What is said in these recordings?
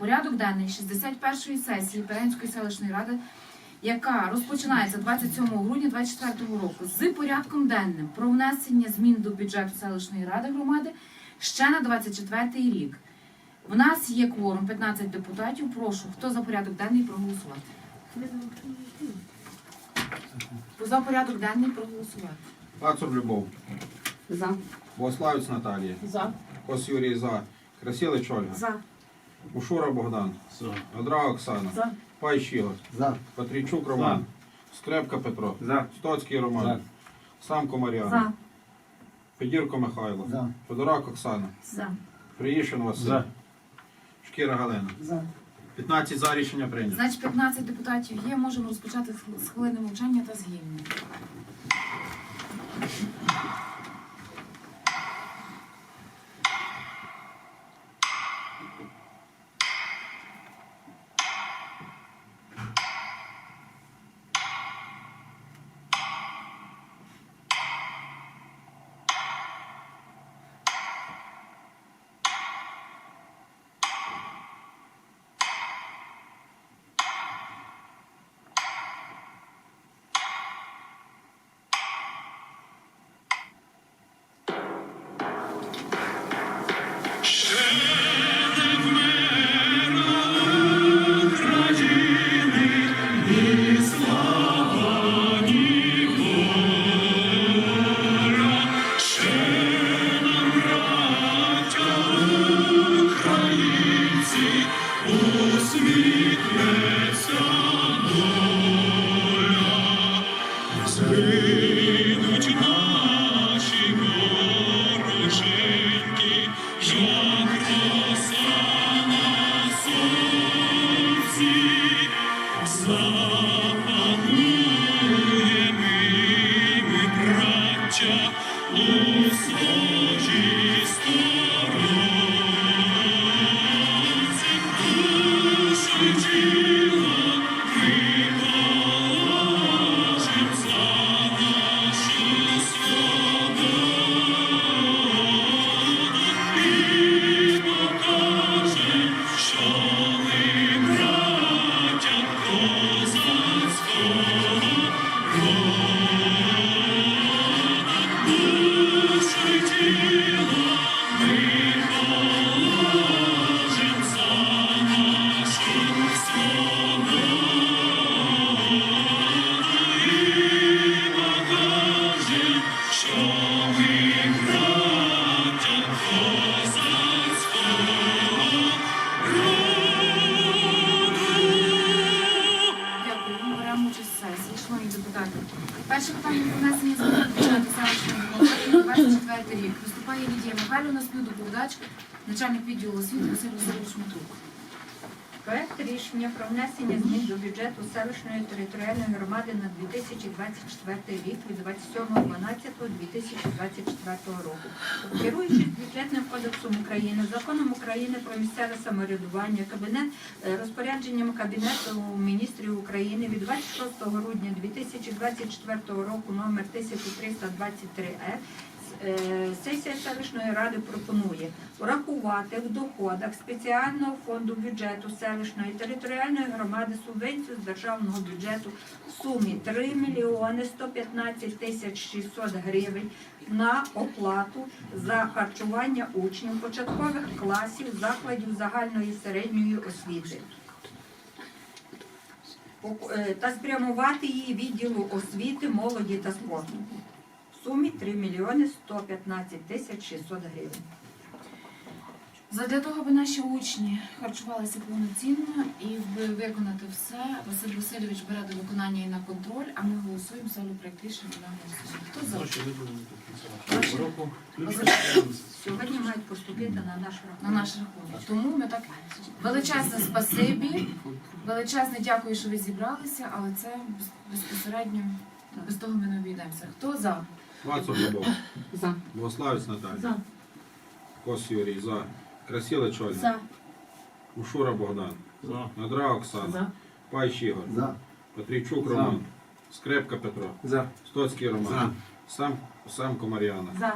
порядок денний 61-ї сесії Перенської селищної ради, яка розпочинається 27 грудня 2024 року з порядком денним про внесення змін до бюджету селищної ради громади ще на 24 рік. В нас є кворум 15 депутатів. Прошу, хто за порядок денний проголосувати? За порядок денний проголосувати. Пацур Любов, За. Богославець Наталія, За. Кос Юрій За, Красилич Ольга, За. Ушура Богдан, За. Одра Оксана, За. Ігор, За. Патрійчук Роман, Скрепка Петро, За. Стоцький Роман, За. Самко Мар'яна, За. Федірко Михайло, За. Федорак Оксана, За. Приїшин Василь, За. Шкіра Галина. За. 15 за рішення прийнято. Значить, 15 депутатів є. Можемо розпочати з хвилини мовчання та з гімну. Дякую. В сесії, шановні депутати. Перше питання про внесення змін до бюджету селищної на 24 рік. Виступає Лідія Михайлівна, співдоповідач, начальник відділу освіти Василь Васильович Матрук. Проект рішення про внесення змін до бюджету селищної територіальної громади на 2024 рік від 27.12.2024 року. Керуючись бюджетним кодексом України, законом України про місцеве самоврядування, кабінет е, розпорядженням Кабінету міністрів України від 26 грудня 2024 року номер 1323 е Е, Сесія селищної ради пропонує врахувати в доходах спеціального фонду бюджету селищної територіальної громади субвенцію з державного бюджету в сумі 3 мільйони 115 тисяч 600 гривень на оплату за харчування учнів початкових класів закладів загальної середньої освіти е, та спрямувати її відділу освіти, молоді та спорту в сумі 3 мільйони 115 тисяч 600 гривень. Задля того, аби наші учні харчувалися повноцінно і аби виконати все, Василь Васильович бере до виконання і на контроль, а ми голосуємо за проект рішення на голосування. Хто за? Гроші виділені до кінця року. Сьогодні мають поступити на наш на наш рахунок. Тому ми так величезне спасибі, величезне дякую, що ви зібралися, але це без- безпосередньо без того ми не обійдемося. Хто за? Пацур Любов, За. Богославець Наталія, За. Кос Юрій За, Красилич Ольга, За. Ушура Богдан, За. Одра Оксана, За. Пайщ Ігор, За. Патрійчук За. Роман, Скрепка Петро, За. Стоцький Роман, За. Сам, Самко Мар'яна, За.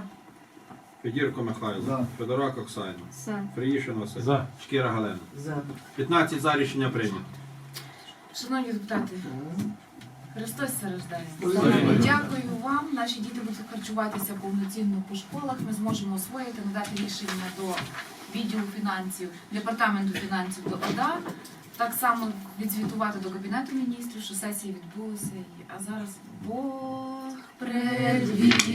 Федірко Михайло, За. Федорак Оксана, За. Фриїшин Василь, За. Шкіра Галина. За. 15 за рішення прийнято. Шановні депутати, Христос рождає. Дякую вам. Наші діти будуть харчуватися повноцінно по школах. Ми зможемо освоїти, надати рішення до відділу фінансів, департаменту фінансів до ОДА. Так само відзвітувати до Кабінету міністрів, що сесії відбулися. А зараз Бог предвічний.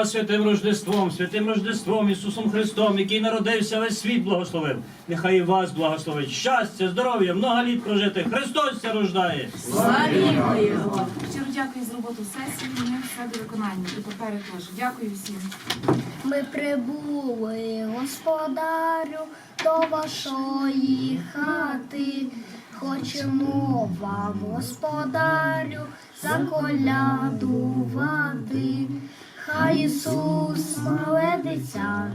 вас святим Рождеством, святим Рождеством Ісусом Христом, який народився весь світ благословив. Нехай і вас благословить. Щастя, здоров'я, много літ прожити. Христос ся рождає. Щиро дякую за роботу сесії. Ми все до виконання. І папери теж. Дякую всім. Ми прибули, господарю, до вашої хати. Хочемо вам, господарю, заколядувати. Хай Ісус, мале дитя,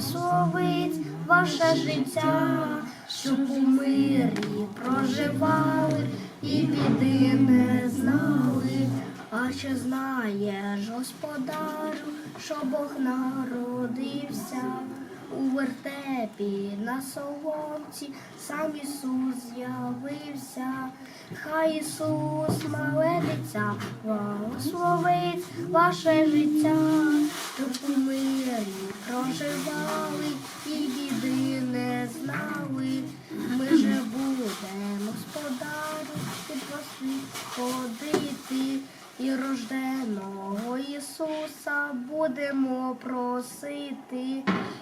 Словить ваше життя, щоб у мирі проживали і біди не знали. А чи знаєш, господарю, що Бог народився у вертепі на соломці, сам Ісус з'явився, хай Ісус, мале дитя, благословить ваше життя,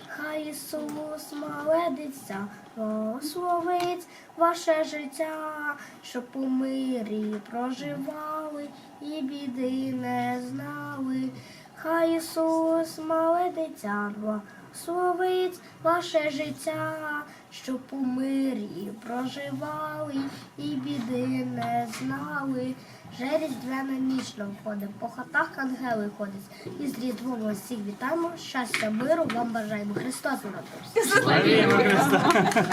хай Ісус мале дитя благословить ваше життя, щоб у мирі проживали і біди не знали. Хай Ісус мале дитя благословить ваше життя, щоб у мирі проживали і біди не знали. Вже різдвяна ніч нам входить, по хатах ангели ходить. І з різдвом усіх вітаємо. Щастя, миру вам бажаємо. Христос народився. Слава Христа!